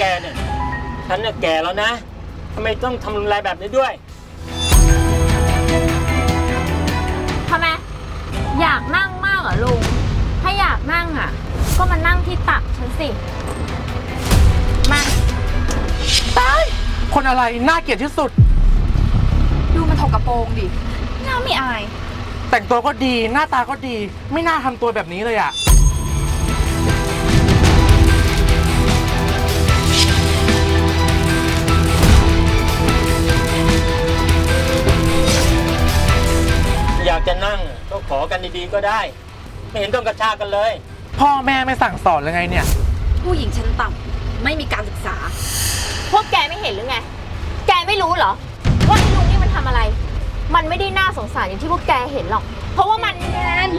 แกเนี่ย ฉันน่ะแก่แล้วนะทำไมต้องทำรุนแรงแบบนี้ด้วย ทำไมอยากนั่งมากเหรอลุง ถ้าอยากนั่งอะ ก็มานั่งที่ตักฉันสิ มาคนอะไรน่าเกลียดที่สุด ดูมันถกกระโปรงดิหน้าไม่อาย แต่งตัวก็ดีหน้าตาก็ดี ไม่น่าทำตัวแบบนี้เลยอะ ก็ขอกันดีๆก็ได้ ไม่เห็นต้องกระชากกันเลย พ่อแม่ไม่สั่งสอนเลยไงเนี่ย ผู้หญิงชั้นต่ำไม่มีการศึกษา พวกแกไม่เห็นหรือไง แกไม่รู้เหรอ ว่าไอ้ลุงนี่มันทำอะไร มันไม่ได้น่าสงสารอย่างที่พวกแกเห็นหรอก เพราะว่ามันแอน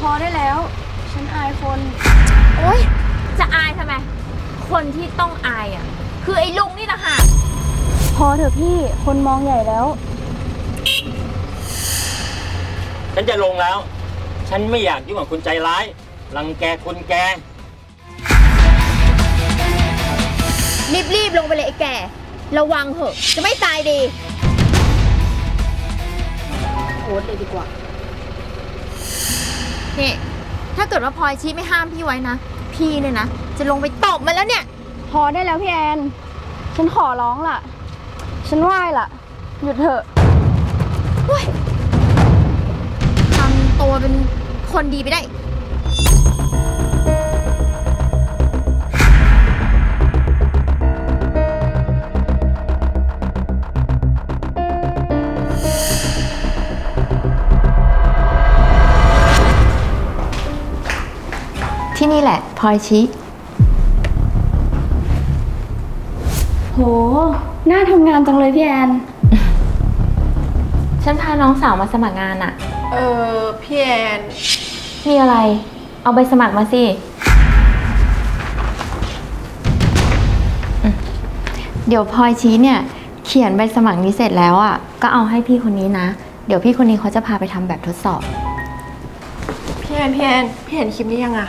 พอได้แล้ว ฉันอายคน โอ๊ย จะอายทำไม คนที่ต้องอายอะ คือไอ้ลุงนี่นะค่ะ พอเถอะพี่ คนมองใหญ่แล้ว ฉันจะลงแล้ว ฉันไม่อยากยุ่งกับคุณใจร้าย รังแกคุณแก รีบๆลงไปเลยไอ้แกระวังเหอะ จะไม่ตายดีโพสต์เลยดีกว่า นี่ ถ้าเกิดว่าพลอยชี้ไม่ห้ามพี่ไว้นะ พี่เนี่ยนะ จะลงไปตบมันแล้วเนี่ย พอได้แล้วพี่แอน ฉันขอร้องล่ะ ฉันไหว้ล่ะ หยุดเถอะทำ ตัวเป็นคนดีไปได้ ที่นี่แหละพลอยชี้โห น่าทำงานจังเลยพี่แอน ฉันพาน้องสาวมาสมัครงานอะเออพี่แอนมีอะไร เอาใบสมัครมาสิอืมเดี๋ยวพลอยชี้เนี่ย เขียนใบสมัครนี้เสร็จแล้วอะก็เอาให้พี่คนนี้นะ เดี๋ยวพี่คนนี้เขาจะพาไปทำแบบทดสอบ พี่แอนพี่แอนพี่เห็นคลิปนี้ยังอะ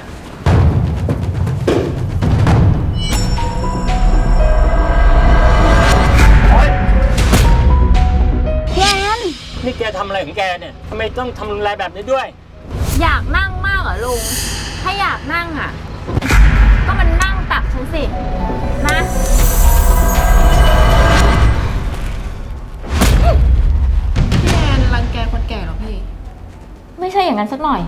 นี่แกทำอะไรของแกเนี่ยทำไมต้องทำรุนแรงแบบนี้ด้วย อยากนั่งมากเหรอลุง ถ้าอยากนั่งอะ ก็มันนั่งตักฉันสิมาพี่แอนรังแกคนแก่เหรอพี่ ไม่ใช่อย่างนั้นสักหน่อย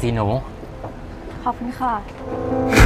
สีหนู ขอบคุณค่ะ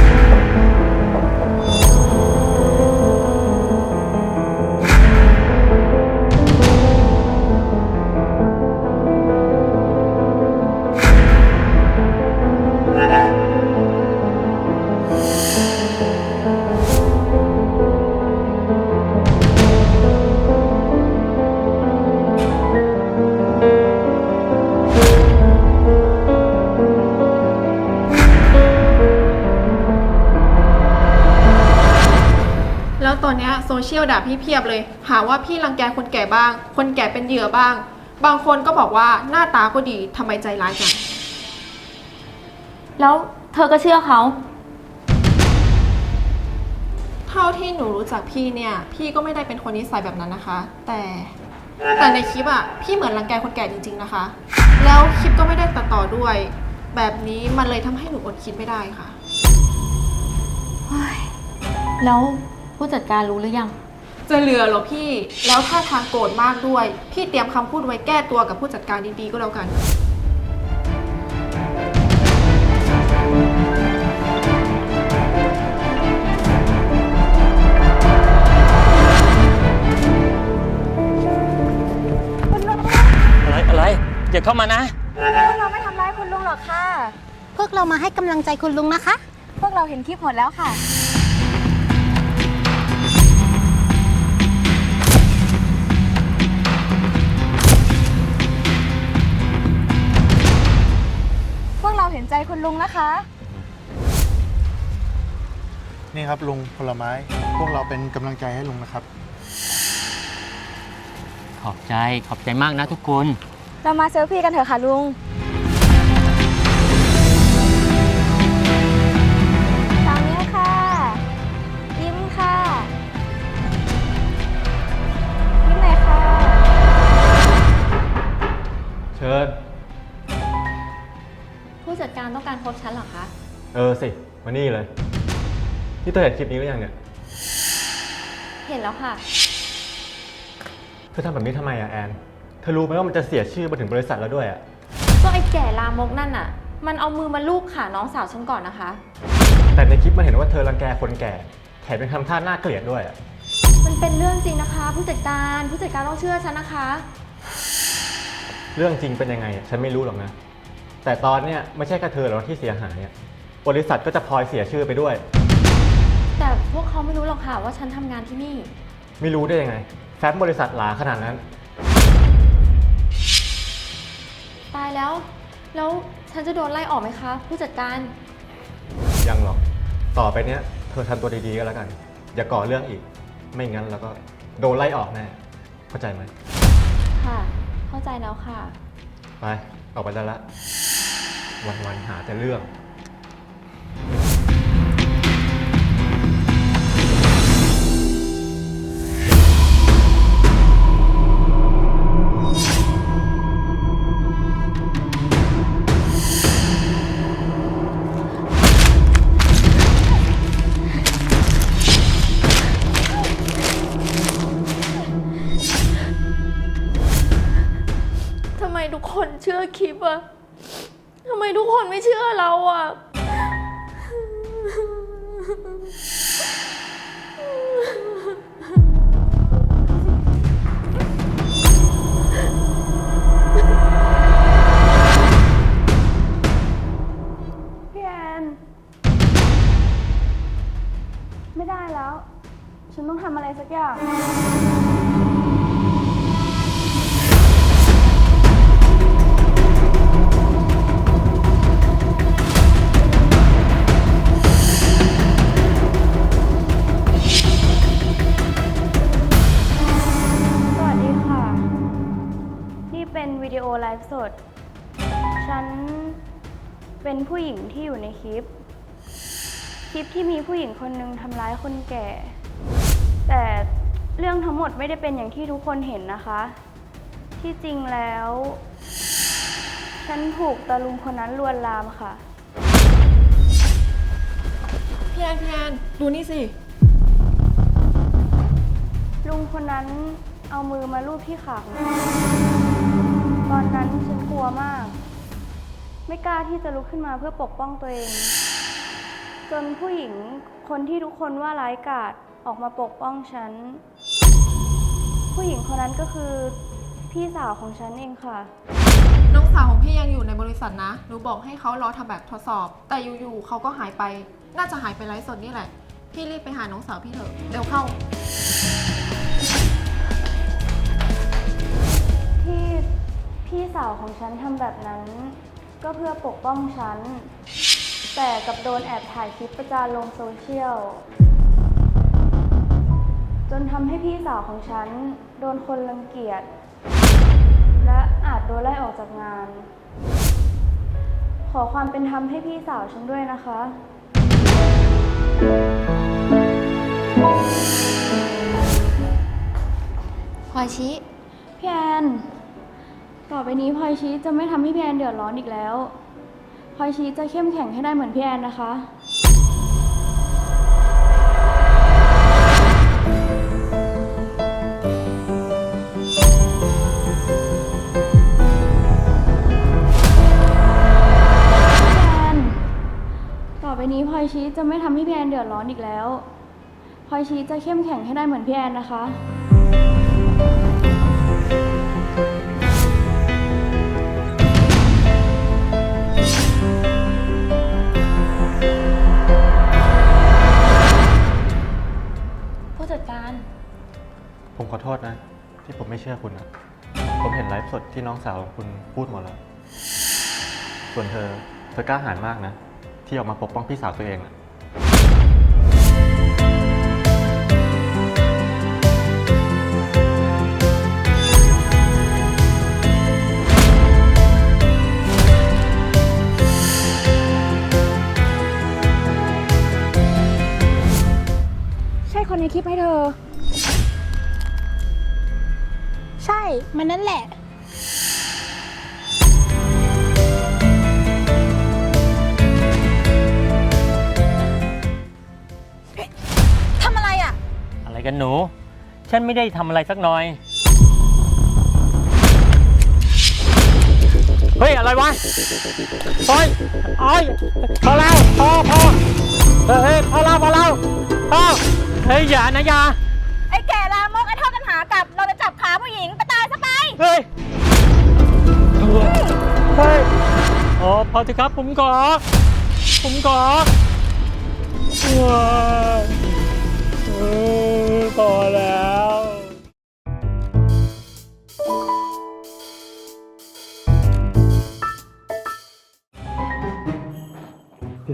แล้วตอนเนี้ยโซเชียลด่าพี่เพียบเลย หาว่าพี่รังแกคนแก่บ้าง คนแก่เป็นเหยื่อบ้าง บางคนก็บอกว่าหน้าตาก็ดีทำไมใจร้ายจัง แล้วเธอก็เชื่อเขา เท่าที่หนูรู้จักพี่เนี่ย พี่ก็ไม่ได้เป็นคนนิสัยแบบนั้นนะคะ แต่แต่ในคลิปอะพี่เหมือนรังแกคนแก่จริง ๆนะคะ แล้วคลิปก็ไม่ได้ตัดต่อด้วย แบบนี้มันเลยทำให้หนูอดคิดไม่ได้ค่ะ แล้ว ผู้จัดการรู้หรือยัง จะเหลือเหรอพี่ แล้วถ้าทางโกรธมากด้วย พี่เตรียมคำพูดไว้แก้ตัวกับผู้จัดการดีๆก็แล้วกัน อะไรอะไรอย่าเข้ามานะเราไม่ทำร้ายคุณลุงหรอกค่ะ พวกเรามาให้กำลังใจคุณลุงนะคะ พวกเราเห็นคลิปหมดแล้วค่ะ ใจคุณลุงนะคะ นี่ครับลุงผลไม้ พวกเราเป็นกำลังใจให้ลุงนะครับอบใจขอบใจมากนะทุกคน เรามาเซลฟี่กันเถอะค่ะลุง การต้องการพบฉันเหรอคะ เออสิ มานี่เลย นี่เธอเห็นคลิปนี้หรือยังเนี่ย เห็นแล้วค่ะ เธอทำแบบนี้ทำไมอะแอน เธอรู้ไหมว่ามันจะเสียชื่อมาถึงบริษัทแล้วด้วยอะก็ไอ้แก่ลามกนั่นน่ะ มันเอามือมาลูบขาน้องสาวฉันก่อนนะคะ แต่ในคลิปมันเห็นว่าเธอรังแกคนแก่ แถมเป็นทำท่าน่าเกลียดด้วยอะมันเป็นเรื่องจริงนะคะ ผู้จัดการ ผู้จัดการต้องเชื่อฉันนะคะ เรื่องจริงเป็นยังไงอะฉันไม่รู้หรอกนะ แต่ตอนเนี้ยไม่ใช่แค่เธอหรอกที่เสียหายอะบริษัทก็จะพลอยเสียชื่อไปด้วย แต่พวกเขาไม่รู้หรอกค่ะว่าฉันทำงานที่นี่ ไม่รู้ได้ยังไง แฟ้มบริษัทหลาขนาดนั้น ตายแล้ว แล้วฉันจะโดนไล่ออกไหมคะ ผู้จัดการ ยังหรอก ต่อไปเนี้ยเธอทำตัวดีๆก็แล้วกัน อย่าก่อเรื่องอีก ไม่งั้นแล้วก็โดนไล่ออกแน่ เข้าใจไหม ค่ะ เข้าใจแล้วค่ะ ไป ออกไปได้ละ วันๆหาแต่เรื่อง ทำไมทุกคนเชื่อคลิปอะ ทำไมทุกคนไม่เชื่อเราอะพี่แอน ไม่ได้แล้ว ฉันต้องทำอะไรสักอย่าง วิดีโอไลฟ์สด ฉันเป็นผู้หญิงที่อยู่ในคลิป คลิปที่มีผู้หญิงคนหนึ่งทำร้ายคนแก่ แต่เรื่องทั้งหมดไม่ได้เป็นอย่างที่ทุกคนเห็นนะคะ ที่จริงแล้ว ฉันถูกตาลุงคนนั้นลวนลามค่ะ พี่แอนพี่แอนดูนี่สิ ลุงคนนั้นเอามือมาลูบที่ขาของฉันต อนนั้นฉันกลัวมาก ไม่กล้าที่จะลุกขึ้นมาเพื่อปกป้องตัวเอง จนผู้หญิงคนที่ทุกคนว่าร้ายกาจออกมาปกป้องฉัน ผู้หญิงคนนั้นก็คือพี่สาวของฉันเองค่ะ น้องสาวของพี่ยังอยู่ในบริษัทนะ หนูบอกให้เขารอทำแบบทดสอบ แต่อยู่ๆเขาก็หายไป น่าจะหายไปไลฟ์สดนี่แหละ พี่รีบไปหาน้องสาวพี่เถอะเร็วเข้า พี่สาวของฉันทำแบบนั้น ก็เพื่อปกป้องฉัน แต่กลับโดนแอบถ่ายคลิปประจานลงโซเชียล จนทำให้พี่สาวของฉัน โดนคนรังเกียจ และอาจโดนไล่ออกจากงาน ขอความเป็นธรรมให้พี่สาวฉันด้วยนะคะ พลอยชี้พี่แอน ต่อไปนี้พลอยชีจะไม่ทำให้พี่แอนเดือดร้อนอีกแล้วพลอยชีจะเข้มแข็งให้ได้เหมือนพี่แอนนะคะ พี่แอน ต่อไปนี้พลอยชีจะไม่ทำให้พี่แอนเดือดร้อนอีกแล้วพลอยชีจะเข้มแข็งให้ได้เหมือนพี่แอนนะคะ จัดการ ผมขอโทษนะ ที่ผมไม่เชื่อคุณนะผมเห็นไลฟ์สดที่น้องสาวของคุณพูดหมดแล้ว ส่วนเธอ เธอกล้าหาญมากนะ ที่ออกมาปกป้องพี่สาวตัวเองอะ ไม่ได้ทำอะไรสักหน่อย เฮ้ย อะไรวะโอ้ยโอ้ยพอแล้วพอพอเฮ้ยเฮ้ยพอแล้วพอแล้วพอเฮ้ย อย่านะอย่าไอ้แก่ลามกไอ้ทอดกันหากับ เราจะจับขาผู้หญิงไปตายซะไป เฮ้ย เฮ้ยอ๋อพอเถอะครับ ผมขอ ผมขอว้าวเออพอแล้ว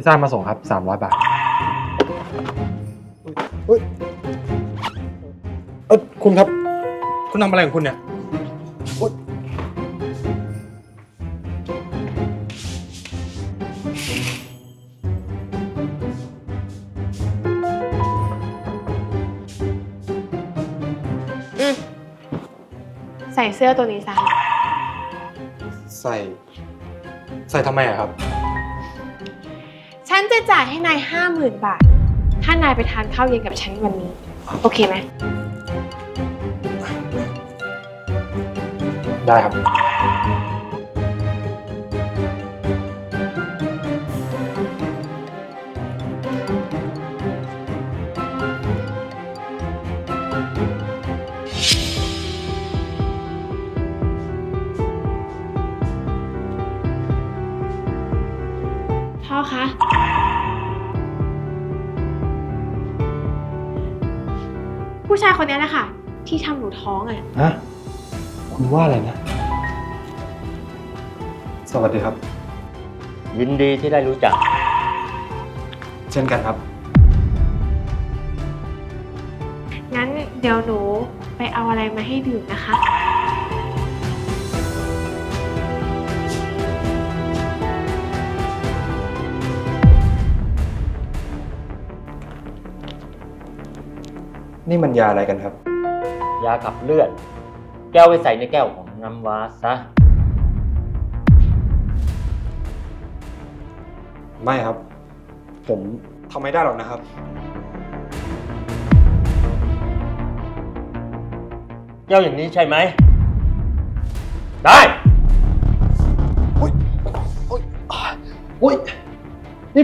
พิซซ่ามาส่งครับ 300 บาทเฮ้ยเออคุณครับ คุณทำอะไรของคุณเนี่ยโอ๊ยใส่เสื้อตัวนี้ซะ ใส่ ใส่ทำไมอะครับ ฉันจะจ่ายให้นายห้าหมื่นบาท ถ้านายไปทานข้าวเย็นกับฉันวันนี้ โอเคไหม ได้ครับ องอะ ฮะคุณว่าอะไรนะ สวัสดีครับ ยินดีที่ได้รู้จัก เช่นกันครับ งั้นเดี๋ยวหนูไปเอาอะไรมาให้ดื่มนะคะ นี่มันยาอะไรกันครับ ยาขับเลือด แก้วไว้ใส่ในแก้วของน้ำว้าซะ ไม่ครับ ผมทำไม่ได้หรอกนะครับ แก้วอย่างนี้ใช่ไหม ได้ อุ้ยอุ้ยอุ้ยนี่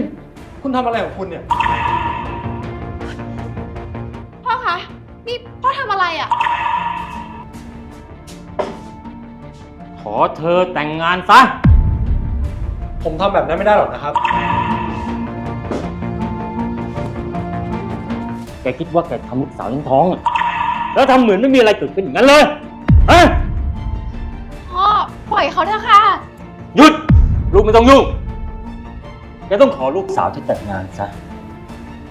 คุณทำอะไรของคุณเนี่ย อเธอแต่งงานซะ ผมทำแบบนั้นไม่ได้หรอกนะครับ แกคิดว่าแกทำลูกสาวฉันท้องอะแล้วทำเหมือนไม่มีอะไรเกิดขึ้นอย่างนั้นเลยฮะพ่อปล่อยเขาเถอะค่ะ หยุด ลูกไม่ต้องยุ่ง แกต้องขอลูกสาวที่แต่งงานซะ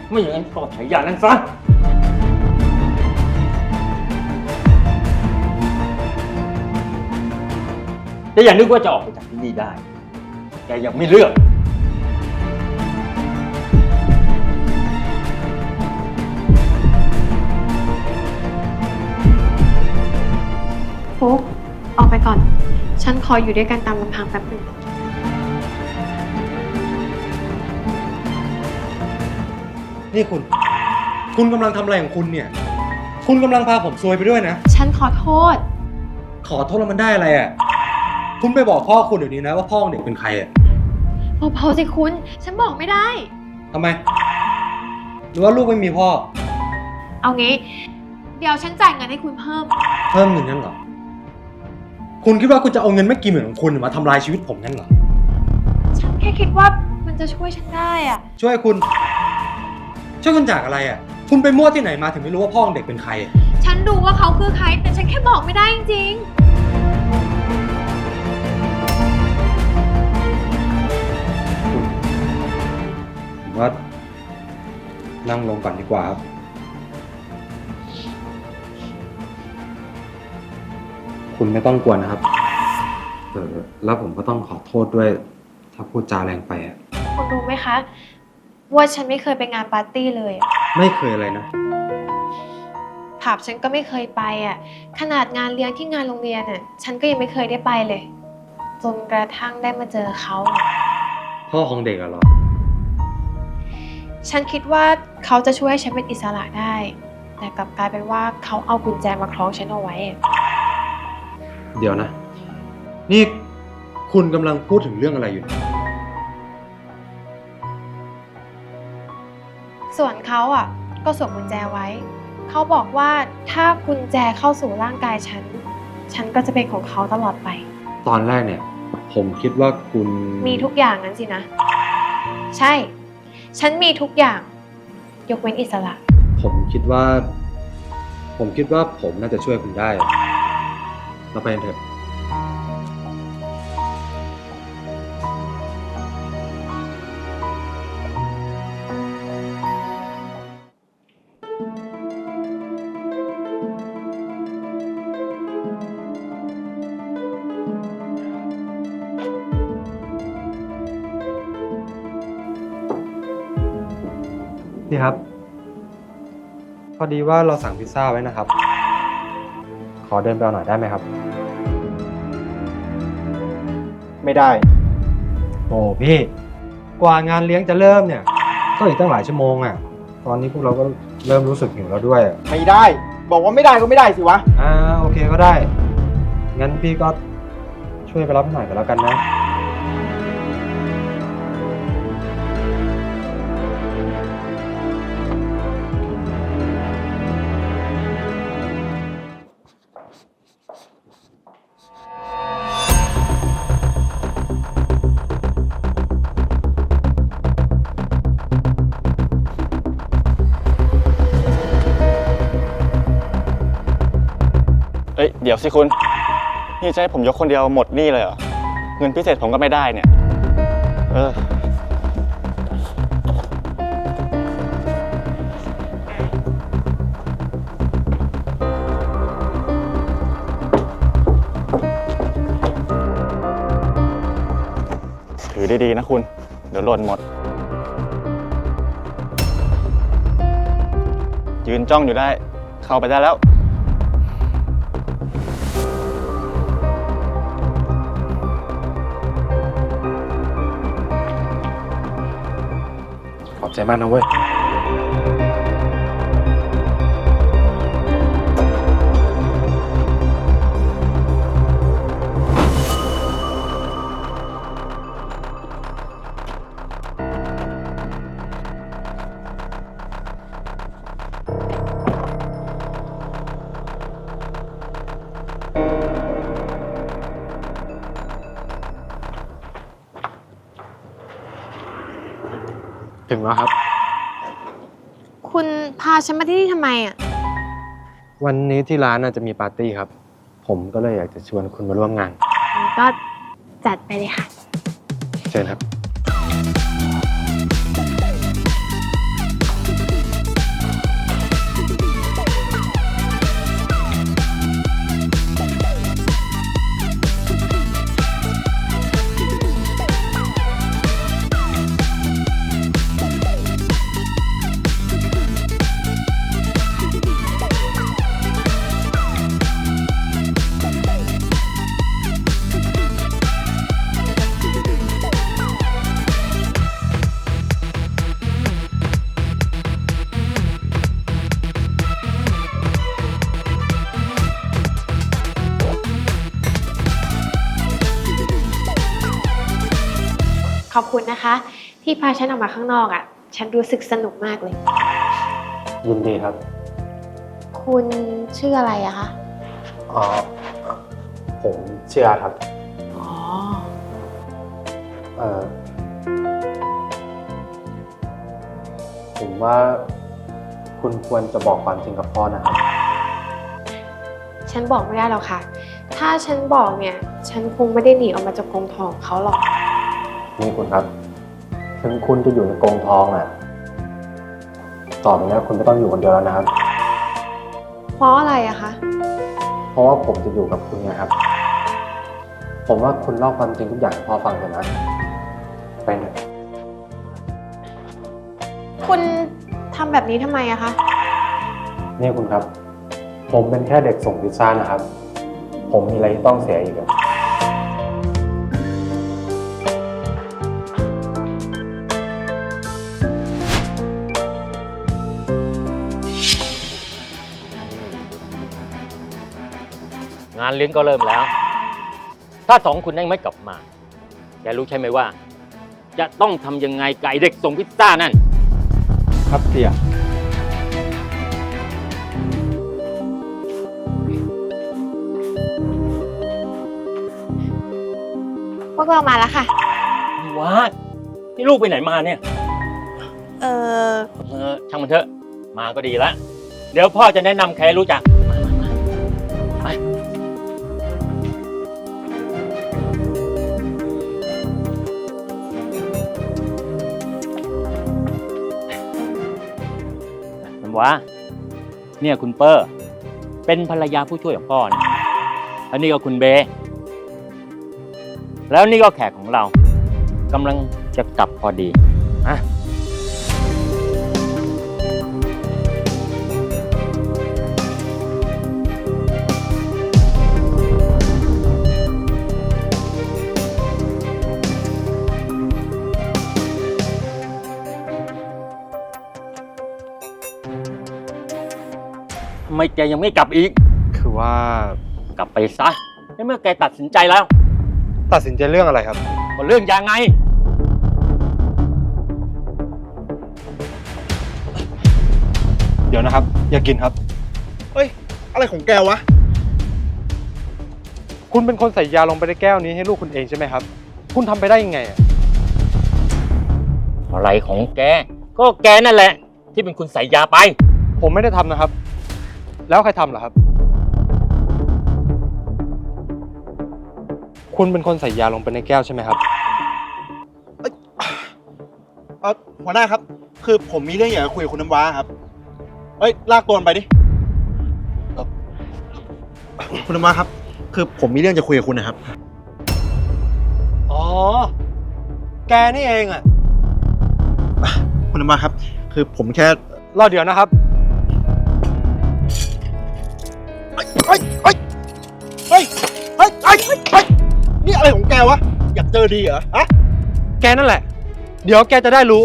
ไม่อย่างนั้นก็ใช้ยานั้นซะ แต่อย่านึกว่าจะออกไปจากที่นี่ได้ แกยังไม่เลือก ฟุกออกไปก่อน ฉันขออยู่ด้วยกันตามลำพังแป๊บหนึ่งนี่คุณ คุณกำลังทำอะไรของคุณเนี่ย คุณกำลังพาผมซวยไปด้วยนะ ฉันขอโทษ ขอโทษแล้วมันได้อะไรอะ คุณไปบอกพ่อคุณเดี๋ยวนี้นะว่าพ่อของเด็กเป็นใครอะเบาๆสิคุณ ฉันบอกไม่ได้ ทำไม หรือว่าลูกไม่มีพ่อ เอางี้ เดี๋ยวฉันจ่ายเงินให้คุณเพิ่ม เพิ่มเงินงั้นเหรอ คุณคิดว่าคุณจะเอาเงินไม่กี่หมื่นของคุณมาทำลายชีวิตผมงั้นเหรอ ฉันแค่คิดว่ามันจะช่วยฉันได้อะช่วยคุณ ช่วยคุณจากอะไรอะ คุณไปมั่วที่ไหนมาถึงไม่รู้ว่าพ่อของเด็กเป็นใครอะฉันรู้ว่าเขาคือใคร แต่ฉันแค่บอกไม่ได้จริงผ ว่านั่งลงก่อนดีกว่าครับ คุณไม่ต้องกลัวนะครับ เออแล้วผมก็ต้องขอโทษด้วย ถ้าพูดจาแรงไปอะๆคุณรู้ไหมคะ ว่าฉันไม่เคยไปงานปาร์ตี้เลยอะไม่เคยอะไรนะพผับฉันก็ไม่เคยไปอะ ขนาดงานเลี้ยงที่งานโรงเรียนอะ ฉันก็ยังไม่เคยได้ไปเลย จนกระทั่งได้มาเจอเขาอะพ่อของเด็กอะเหรอ ฉันคิดว่าเขาจะช่วยให้ฉันเป็นอิสระได้ แต่กลับกลายเป็นว่าเขาเอากุญแจมาคล้องฉันเอาไว้อะเดี๋ยวนะ นี่คุณกำลังพูดถึงเรื่องอะไรอยู่เนี่ยส่วนเขาอะ ก็สวมกุญแจไว้ เขาบอกว่าถ้ากุญแจเข้าสู่ร่างกายฉัน ฉันก็จะเป็นของเขาตลอดไป ตอนแรกเนี่ย ผมคิดว่าคุณ มีทุกอย่างนั้นสินะ ใช่ ฉันมีทุกอย่าง ยกเว้นอิสระ ผมคิดว่า ผมคิดว่าผมน่าจะช่วยคุณได้ เราไปกันเถอะ พี่ครับ พอดีว่าเราสั่งพิซซ่าไว้นะครับ ขอเดินไปเอาหน่อยได้ไหมครับ ไม่ได้ โอ้พี่ กว่างานเลี้ยงจะเริ่มเนี่ย ก็อีกตั้งหลายชั่วโมงอะ ตอนนี้พวกเราก็เริ่มรู้สึกหิวแล้วด้วยไม่ได้ บอกว่าไม่ได้ก็ไม่ได้สิวะ อ่าโอเคก็ได้ งั้นพี่ก็ช่วยไปรับหน่อยก็แล้วกันนะ ดี๋ยวสิคุณ นี่จะให้ผมยกคนเดียวหมดหนี่เลยเหรอ เงินพิเศษผมก็ไม่ได้เนี่ย เออ ถือดีๆนะคุณ เดี๋ยวหล่นหมด ยืนจ้องอยู่ได้ เข้าไปได้แล้ว ใจมากนะเว้ยาฉันมาที่นี่ทำไมอะ วันนี้ที่ร้านน่าจะมีปาร์ตี้ครับ ผมก็เลยอยากจะชวนคุณมาร่วมงาน ก็จัดไปเลยค่ะ เชิญครับ อบคุณนะคะ ที่พาฉันออกมาข้างนอกอะ ฉันรู้สึกสนุกมากเลย ยินดีครับ คุณชื่ออะไรอะคะ อ๋อ ผมเชื่อครับ อ๋อ เออผมว่าคุณควรจะบอกความจริงกับพ่อนะครับ ฉันบอกไม่ได้หรอกค่ะ ถ้าฉันบอกเนี่ย ฉันคงไม่ได้หนีออกมาจากกรงทองเขาหรอก นี่คุณครับ ถึงคุณจะอยู่ในกรงทองอะ ต่อไปนี้คุณไม่ต้องอยู่คนเดียวแล้วนะครับ เพราะอะไรอะคะ เพราะว่าผมจะอยู่กับคุณไงครับ ผมว่าคุณเล่าความจริงทุกอย่างให้พ่อฟังเถอะนะ ไปเถอะคุณทำแบบนี้ทำไมอะคะ นี่คุณครับ ผมเป็นแค่เด็กส่งพิซซ่านะครับ ผมมีอะไรที่ต้องเสียอีกอะานเลี้ยงก็เริ่มแล้ว ถ้าสองคุณยังไม่กลับมา แกรู้ใช่ไหมว่า จะต้องทำยังไงไก่เด็กส่งพิซซ่านั่น ครับเสียพวกเรามาแล้วค่ะ ว้านี่ลูกไปไหนมาเนี่ย เออเออช่างมันเถอะ มาก็ดีละ เดี๋ยวพ่อจะแนะนำใครรู้จัก มามามาไป วะ เนี่ยคุณเปอร์ เป็นภรรยาผู้ช่วยของพ่อนะอันนี้ก็คุณเบ แล้วนี่ก็แขกของเรากำลังจะกลับพอดีอะ ทำไมแกยังไม่กลับอีก คือว่ากลับไปซะในเมื่อแกตัดสินใจแล้วตัดสินใจเรื่องอะไรครับว่าเรื่องยังไง เดี๋ยวนะครับ อย่ากินครับ เฮ้ย อะไรของแกวะ คุณเป็นคนใส่ยาลงไปในแก้วนี้ให้ลูกคุณเองใช่ไหมครับ คุณทำไปได้ยังไงอะอะไรของแก ก็แกนั่นแหละ ที่เป็นคุณใส่ยาไป ผมไม่ได้ทำนะครับ แล้วใครทำเหรอครับ คุณเป็นคนใส่ยาลงไปในแก้วใช่ไหมครับ เออหัวหน้าครับ คือผมมีเรื่องอยากจะคุยกับคุณน้ำว้าครับ เอ้ย ลากตัวมันไปดิเอ่อคุณน้ำว้าครับ คือผมมีเรื่องจะคุยกับคุณนะครับ อ๋อ แกนี่เองอะคุณน้ำว้าครับ คือผมแค่ รอเดี๋ยวนะครับ เฮ้ยเฮ้ยเฮ้ยเฮ้ยเฮ้ยเฮ้ยเฮ้ยนี่อะไรของแกวะ อยากเจอดีเหรอฮะแกนั่นแหละ เดี๋ยวแกจะได้รู้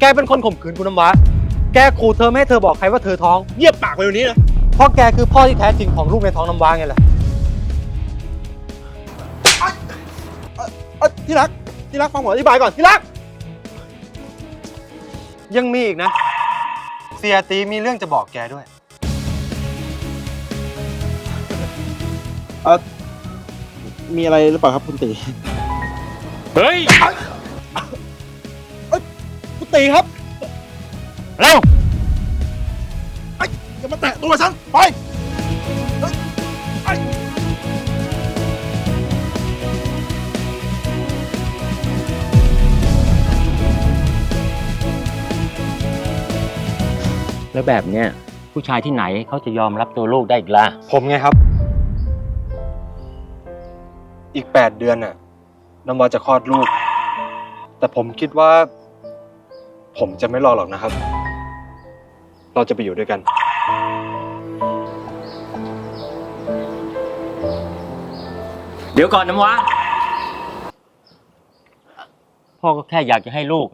แกเป็นคนข่มขืนคุณน้ำว้าแกขู่เธอไม่ให้เธอบอกใครว่าเธอท้อง เงียบปากไปเดี๋ยวนี้นะ เพราะแกคือพ่อที่แท้จริงของลูกในท้องน้ำว้าไงล่ะเอ้ยที่รัก ที่รักฟังผมอธิบายก่อน ที่รัก ยังมีอีกนะ เสียตีมีเรื่องจะบอกแกด้วย เออมีอะไรหรือเปล่าครับคุณตี เฮ้ย คุณตีครับ เร็วไอ้ยอย่ามาแตะตัวฉัน ไปเฮ้ยไอ้แล้วแบบเนี้ยผู้ชายที่ไหนเขาจะยอมรับตัวลูกได้อีกล่ะ ผมไงครับ อีกแปดเดือนน่ะน้ำว้าจะคลอดลูก แต่ผมคิดว่า ผมจะไม่รอหรอกนะครับ เราจะไปอยู่ด้วยกัน เดี๋ยวก่อนน้ำว้าพ่อก็แค่อยากจะให้ลูก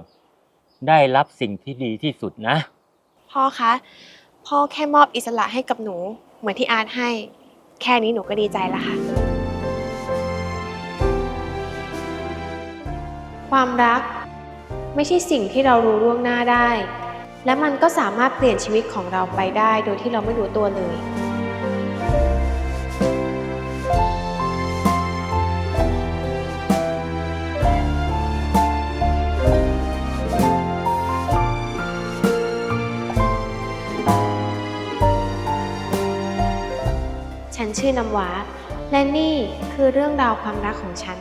ได้รับสิ่งที่ดีที่สุดนะ พ่อคะ พ่อแค่มอบอิสระให้กับหนู เหมือนที่อาร์ตให้ แค่นี้หนูก็ดีใจแล้วค่ะ ความรัก ไม่ใช่สิ่งที่เรารู้ล่วงหน้าได้ และมันก็สามารถเปลี่ยนชีวิตของเราไปได้โดยที่เราไม่รู้ตัวเลย ฉันชื่อน้ำวาและนี่คือเรื่องราวความรักของฉัน